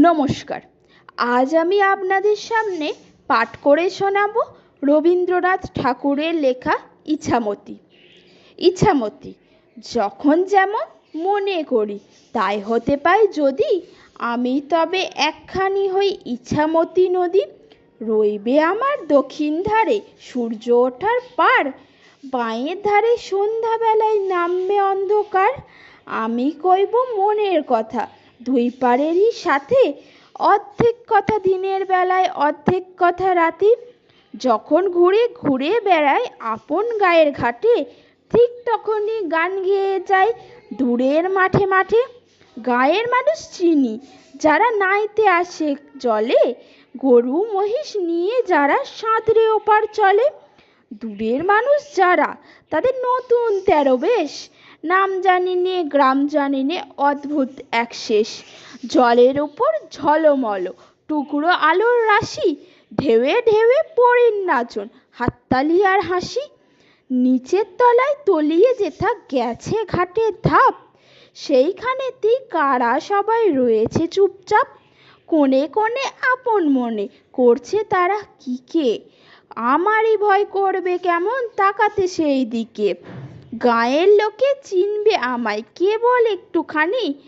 নমস্কার। আজ আমি আপনাদের সামনে পাঠ করে শোনাব রবীন্দ্রনাথ ঠাকুরের লেখা ইছামতি। ইছামতি, যখন যেমন মনে করি, তাই হতে পাই যদি আমি তবে একখানি হই ইছামতি নদী, রইবে আমার দক্ষিণ ধারে সূর্য ওঠার পার, বাঁয়ের ধারে সন্ধ্যাবেলায় নামবে অন্ধকার। আমি কইব মনের কথা দুই পাড়েরই সাথে অর্ধেক কথা দিনের বেলায়, অর্ধেক কথা রাতে। যখন ঘুরে ঘুরে বেড়ায় আপন গায়ের ঘাটে, ঠিক তখনই গান গেয়ে যায় দূরের মাঠে মাঠে। গায়ের মানুষ চিনি, যারা নাইতে আসে জলে। গরু, মহিষ নিয়ে যারা সাঁতরে ওপার চলে। দূরের মানুষ যারা, তাদের নতুন তেরো বেশ। নাম জানি নে গ্রাম জানি নে অদ্ভুত এক শেষ। জলের উপর ঝলমল, টুকরো আলোর রাশি, ঢেউয়ে ঢেউয়ে পড়েন নাচন, হাততালি আর হাসি। নিচের তলায় তলিয়ে যেথা গেছে ঘাটের ধাপ সেইখানে সেইখানেতেই কারা সবাই রয়েছে চুপচাপ। কোণে কোণে আপন মনে করছে তারা কি কে? আমারই ভয় করবে কেমন তাকাতে সেই দিকে। গাঁয়ের লোকে চিনবে আমায়। কেবল একটুখানি?